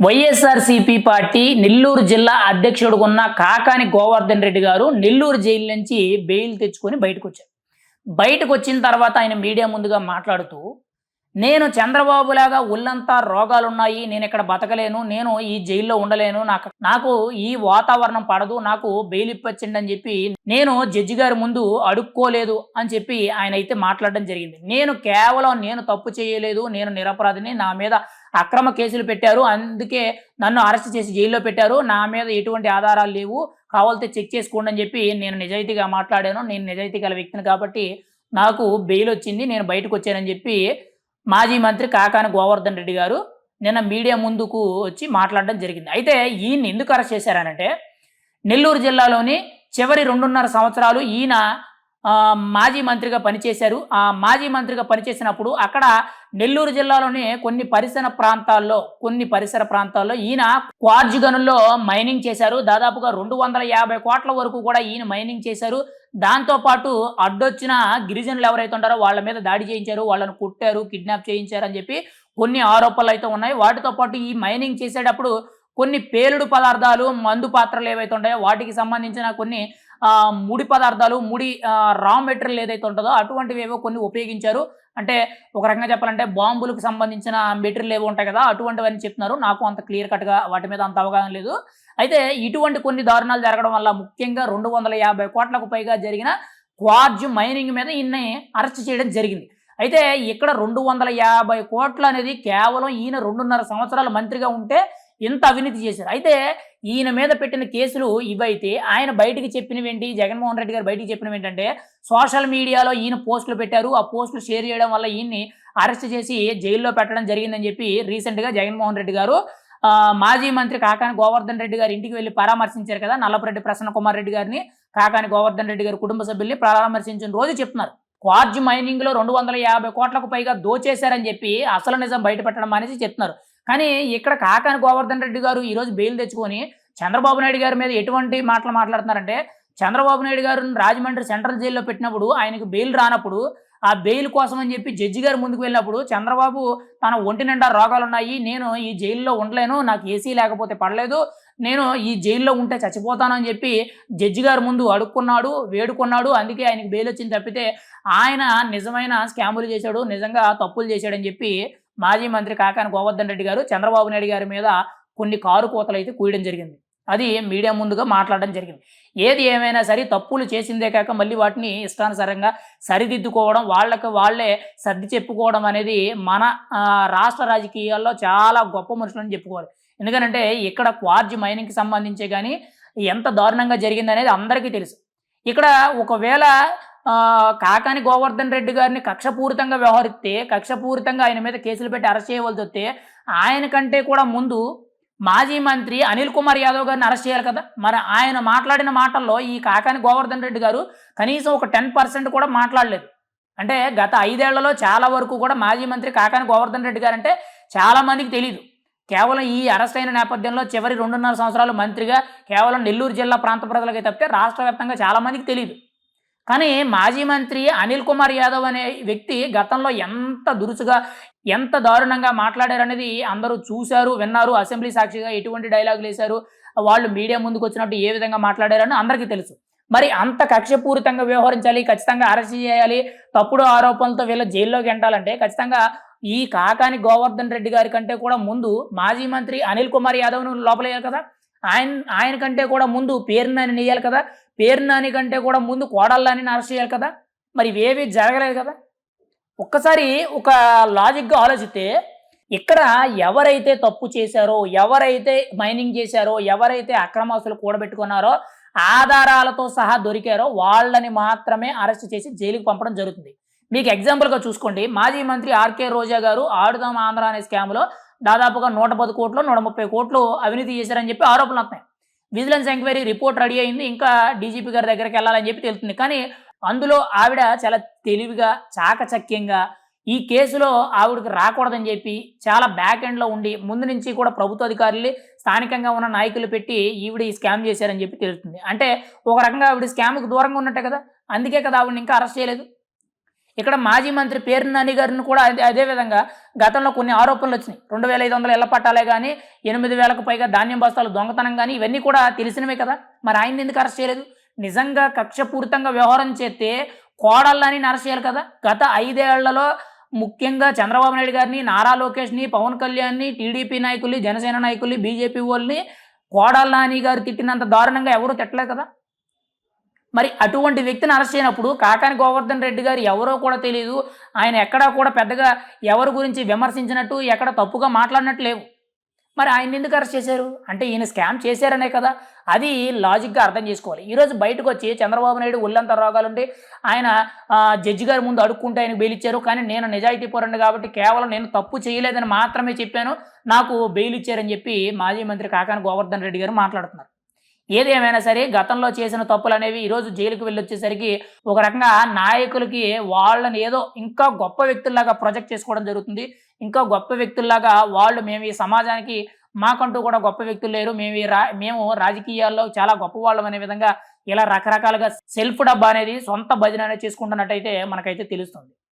YSRCP party Nellore జిల్లా అధ్యక్షుడు ఉన్న కాకాని గోవర్ధన్ రెడ్డి గారు నెల్లూరు జైలు నుంచి బెయిల్ తెచ్చుకొని బయటకు వచ్చారు బయటకు వచ్చిన తర్వాత ఆయన మీడియా ముందుగా మాట్లాడుతూ నేను చంద్రబాబు లాగా ఒళ్ళంతా రోగాలున్నాయి నేను ఇక్కడ బతకలేను నేను ఈ జైల్లో ఉండలేను నాకు నాకు ఈ వాతావరణం పడదు నాకు బెయిల్ ఇప్పచ్చండి అని చెప్పి నేను జడ్జి గారి ముందు అడుక్కోలేదు అని చెప్పి ఆయన అయితే మాట్లాడడం జరిగింది. నేను కేవలం నేను తప్పు చేయలేదు నేను నిరపరాధిని నా మీద అక్రమ కేసులు పెట్టారు. అందుకే నన్ను అరెస్ట్ చేసి జైల్లో పెట్టారు. నా మీద ఎటువంటి ఆధారాలు లేవు. కావాలితే చెక్ చేసుకోండి అని చెప్పి నేను నిజాయితీగా మాట్లాడాను. నేను నిజాయితీ గల వ్యక్తిని కాబట్టి నాకు బెయిల్ వచ్చింది. నేను బయటకు వచ్చానని చెప్పి మాజీ మంత్రి కాకాని గోవర్ధన్ రెడ్డి గారు నిన్న మీడియా ముందుకు వచ్చి మాట్లాడడం జరిగింది. అయితే ఈయన్ని ఎందుకు అరెస్ట్ చేశారనంటే నెల్లూరు జిల్లాలోని చివరి రెండున్నర సంవత్సరాలు ఈయన మాజీ మంత్రిగా పనిచేశారు. ఆ మాజీ మంత్రిగా పనిచేసినప్పుడు అక్కడ నెల్లూరు జిల్లాలోని కొన్ని పరిసర ప్రాంతాల్లో కొన్ని పరిసర ప్రాంతాల్లో ఈయన క్వార్జ్ గనుల్లో మైనింగ్ చేశారు. దాదాపుగా రెండు వందల యాభై కోట్ల వరకు కూడా ఈయన మైనింగ్ చేశారు. దాంతోపాటు అడ్డొచ్చిన గిరిజనులు ఎవరైతే ఉంటారో వాళ్ళ మీద దాడి చేయించారు వాళ్ళని కుట్టారు కిడ్నాప్ చేయించారు అని చెప్పి కొన్ని ఆరోపణలు అయితే ఉన్నాయి. వాటితో పాటు ఈ మైనింగ్ చేసేటప్పుడు కొన్ని పేలుడు పదార్థాలు మందు పాత్రలు ఏవైతే ఉంటాయో వాటికి సంబంధించిన కొన్ని ముడి పదార్థాలు ముడి రా మెటీరియల్ ఏదైతే ఉంటుందో అటువంటివి ఏవో కొన్ని ఉపయోగించారు. అంటే ఒక రకంగా చెప్పాలంటే బాంబులకు సంబంధించిన మెటీరియల్ ఏవో ఉంటాయి కదా అటువంటివన్నీ చెప్తున్నారు. నాకు అంత క్లియర్ కట్గా వాటి మీద అంత అవగాహన లేదు. అయితే ఇటువంటి కొన్ని దారుణాలు జరగడం వల్ల ముఖ్యంగా రెండు వందల యాభై కోట్లకు పైగా జరిగిన క్వార్జ్ మైనింగ్ మీద ఈయన్ని అరెస్ట్ చేయడం జరిగింది. అయితే ఇక్కడ రెండు వందల యాభై కోట్లు అనేది కేవలం ఈయన రెండున్నర సంవత్సరాల మంత్రిగా ఉంటే ఇంత అవినీతి చేశారు. అయితే ఈయన మీద పెట్టిన కేసులు ఇవైతే ఆయన బయటికి చెప్పినవేంటి జగన్మోహన్ రెడ్డి గారు బయటికి చెప్పినవి ఏంటంటే సోషల్ మీడియాలో ఈయన పోస్టులు పెట్టారు. ఆ పోస్టులు షేర్ చేయడం వల్ల ఈయన్ని అరెస్ట్ చేసి జైల్లో పెట్టడం జరిగిందని చెప్పి రీసెంట్గా జగన్మోహన్ రెడ్డి గారు మాజీ మంత్రి కాకాని గోవర్ధన్ రెడ్డి గారి ఇంటికి వెళ్ళి పరామర్శించారు కదా నల్లపరెడ్డి ప్రసన్న కుమార్ రెడ్డి గారిని కాకాని గోవర్ధన్ రెడ్డి గారి కుటుంబ సభ్యుల్ని పరామర్శించిన రోజు చెప్తున్నారు. క్వార్జ్ మైనింగ్లో రెండు వందల యాభై కోట్లకు పైగా దోచేశారని చెప్పి అసలు నిజం బయటపెట్టడం అనేసి చెప్తున్నారు. కానీ ఇక్కడ కాకాని గోవర్ధన్ రెడ్డి గారు ఈరోజు బెయిల్ తెచ్చుకొని చంద్రబాబు నాయుడు గారి మీద ఎటువంటి మాటలు మాట్లాడుతున్నారంటే చంద్రబాబు నాయుడు గారు రాజమండ్రి సెంట్రల్ జైల్లో పెట్టినప్పుడు ఆయనకు బెయిల్ రానప్పుడు ఆ బెయిల్ కోసం అని చెప్పి జడ్జి గారు ముందుకు వెళ్ళినప్పుడు చంద్రబాబు తన ఒంటి నిండా రోగాలు ఉన్నాయి నేను ఈ జైల్లో ఉండలేను నాకు ఏసీ లేకపోతే పడలేదు నేను ఈ జైల్లో ఉంటే చచ్చిపోతాను అని చెప్పి జడ్జి గారు ముందు అడుక్కున్నాడు వేడుకున్నాడు అందుకే ఆయనకి బెయిల్ వచ్చింది తప్పితే ఆయన నిజమైన స్కాములు చేశాడు నిజంగా తప్పులు చేశాడని చెప్పి మాజీ మంత్రి కాకాని గోవర్ధన్ రెడ్డి గారు చంద్రబాబు నాయుడు గారి మీద కొన్ని కారు కోతలు అయితే కూయడం జరిగింది. అది మీడియా ముందుగా మాట్లాడడం జరిగింది. ఏది ఏమైనా సరే తప్పులు చేసిందే కాక మళ్ళీ వాటిని ఇష్టానుసారంగా సరిదిద్దుకోవడం వాళ్ళకి వాళ్ళే సర్ది చెప్పుకోవడం అనేది మన రాష్ట్ర రాజకీయాల్లో చాలా గొప్ప మనుషులని చెప్పుకోవాలి. ఎందుకంటే ఇక్కడ క్వార్జ్ మైనింగ్కి సంబంధించి కానీ ఎంత దారుణంగా జరిగింది అనేది అందరికీ తెలుసు. ఇక్కడ ఒకవేళ కాకాని గోవర్ధన్ రెడ్డి గారిని కక్షపూరితంగా వ్యవహరిస్తే కక్షపూరితంగా ఆయన మీద కేసులు పెట్టి అరెస్ట్ చేయవలసి వస్తే ఆయన కంటే కూడా ముందు మాజీ మంత్రి అనిల్ కుమార్ యాదవ్ గారిని అరెస్ట్ చేయాలి కదా? మరి ఆయన మాట్లాడిన మాటల్లో ఈ కాకాని గోవర్ధన్ రెడ్డి గారు కనీసం ఒక టెన్ పర్సెంట్ కూడా మాట్లాడలేదు. అంటే గత ఐదేళ్ళలో చాలా వరకు కూడా మాజీ మంత్రి కాకాని గోవర్ధన్ రెడ్డి గారు అంటే చాలా మందికి తెలియదు కేవలం ఈ అరెస్ట్ అయిన నేపథ్యంలో చివరి రెండున్నర సంవత్సరాలు మంత్రిగా కేవలం నెల్లూరు జిల్లా ప్రాంత ప్రజలకే తప్పితే రాష్ట్ర వ్యాప్తంగా చాలా మందికి తెలియదు కానీ మాజీ మంత్రి అనిల్ కుమార్ యాదవ్ అనే వ్యక్తి గతంలో ఎంత దురుసుగా ఎంత దారుణంగా మాట్లాడారనేది అందరూ చూశారు విన్నారు అసెంబ్లీ సాక్షిగా ఎటువంటి డైలాగులు వేశారు వాళ్ళు మీడియా ముందుకు వచ్చినట్టు ఏ విధంగా మాట్లాడారని అందరికీ తెలుసు. మరి అంత కక్షపూరితంగా వ్యవహరించాలి ఖచ్చితంగా అరెస్ట్ చేయాలి తప్పుడు ఆరోపణలతో వీళ్ళ జైల్లోకి వెంటాలంటే ఖచ్చితంగా ఈ కాకాని గోవర్ధన్ రెడ్డి గారి కంటే కూడా ముందు మాజీ మంత్రి అనిల్ కుమార్ యాదవ్ను లోపలయ్యారు కదా? ఆయన ఆయన కంటే కూడా ముందు పేరునాని నెయ్యాలి కదా? పేరునాని కంటే కూడా ముందు కోడళ్ళని అరెస్ట్ చేయాలి కదా? మరి ఇవేవి జరగలేదు కదా? ఒక్కసారి ఒక లాజిక్గా ఆలోచిస్తే ఇక్కడ ఎవరైతే తప్పు చేశారో ఎవరైతే మైనింగ్ చేశారో ఎవరైతే అక్రమాసులు కూడబెట్టుకున్నారో ఆధారాలతో సహా దొరికారో వాళ్ళని మాత్రమే అరెస్ట్ చేసి జైలుకి పంపడం జరుగుతుంది. మీకు ఎగ్జాంపుల్గా చూసుకోండి. మాజీ మంత్రి ఆర్కే రోజా గారు ఆడుదాం ఆంధ్ర అనే స్కామ్లో దాదాపుగా నూట పది కోట్లు నూట ముప్పై కోట్లు అవినీతి చేశారని చెప్పి ఆరోపణలు వస్తున్నాయి. విజిలెన్స్ ఎంక్వైరీ రిపోర్ట్ రెడీ అయింది. ఇంకా డీజీపీ గారి దగ్గరికి వెళ్ళాలని చెప్పి తెలుస్తుంది. కానీ అందులో ఆవిడ చాలా తెలివిగా చాకచక్యంగా ఈ కేసులో ఆవిడకి రాకూడదని చెప్పి చాలా బ్యాక్ ఎండ్లో ఉండి ముందు నుంచి కూడా ప్రభుత్వ అధికారులు స్థానికంగా ఉన్న నాయకులు పెట్టి ఈవిడ ఈ స్కామ్ చేశారని చెప్పి తెలుస్తుంది. అంటే ఒక రకంగా ఆవిడ స్కామ్కి దూరంగా ఉన్నట్టే కదా? అందుకే కదా ఆవిడని ఇంకా అరెస్ట్ చేయలేదు. ఇక్కడ మాజీ మంత్రి పేరు నాని గారిని కూడా అదే అదే విధంగా గతంలో కొన్ని ఆరోపణలు వచ్చినాయి. రెండు వేల ఐదు వందల ఇళ్ళ పట్టాలే కానీ ఎనిమిది వేలకు పైగా ధాన్యం బస్తాలు దొంగతనం కానీ ఇవన్నీ కూడా తెలిసినవే కదా. మరి ఆయన ఎందుకు అరెస్ట్ చేయలేదు? నిజంగా కక్షపూరితంగా వ్యవహారం చేస్తే కోడళ్ళని అరెస్ట్ చేయాలి కదా. గత ఐదేళ్ళలో ముఖ్యంగా చంద్రబాబు నాయుడు గారిని నారా లోకేష్ని పవన్ కళ్యాణ్ని టీడీపీ నాయకుల్ని జనసేన నాయకుల్ని బీజేపీ వాళ్ళని కోడాల నాని గారు తిట్టినంత దారుణంగా ఎవరూ తిట్టలేదు కదా. మరి అటువంటి వ్యక్తిని అరెస్ట్ చేయనప్పుడు కాకాని గోవర్ధన్ రెడ్డి గారు ఎవరో కూడా తెలియదు ఆయన ఎక్కడా కూడా పెద్దగా ఎవరి గురించి విమర్శించినట్టు ఎక్కడ తప్పుగా మాట్లాడినట్టు లేవు. మరి ఆయన ఎందుకు అరెస్ట్ చేశారు? అంటే ఈయన స్కామ్ చేశారనే కదా. అది లాజిక్గా అర్థం చేసుకోవాలి. ఈరోజు బయటకు వచ్చి చంద్రబాబు నాయుడు ఉల్లంత రోగాలుంటే ఆయన జడ్జి గారి ముందు అడుక్కుంటే ఆయన బెయిల్ ఇచ్చారు కానీ నేను నిజాయితీ పరుండి కాబట్టి కేవలం నేను తప్పు చేయలేదని మాత్రమే చెప్పాను. నాకు బెయిల్ ఇచ్చారని చెప్పి మాజీ మంత్రి కాకాని గోవర్ధన్ రెడ్డి గారు మాట్లాడుతున్నారు. ఏదేమైనా సరే గతంలో చేసిన తప్పులు అనేవి ఈరోజు జైలుకు వెళ్ళి వచ్చేసరికి ఒక రకంగా నాయకులకి వాళ్ళని ఏదో ఇంకా గొప్ప వ్యక్తుల్లాగా ప్రొజెక్ట్ చేసుకోవడం జరుగుతుంది. ఇంకా గొప్ప వ్యక్తుల్లాగా వాళ్ళు మేము ఈ సమాజానికి మాకంటూ కూడా గొప్ప వ్యక్తులు లేరు. మేము ఈ రా మేము రాజకీయాల్లో చాలా గొప్ప వాళ్ళం అనే విధంగా ఇలా రకరకాలుగా సెల్ఫ్ డబ్బా అనేది సొంత భజన అనేది చేసుకుంటున్నట్టయితే మనకైతే తెలుస్తుంది.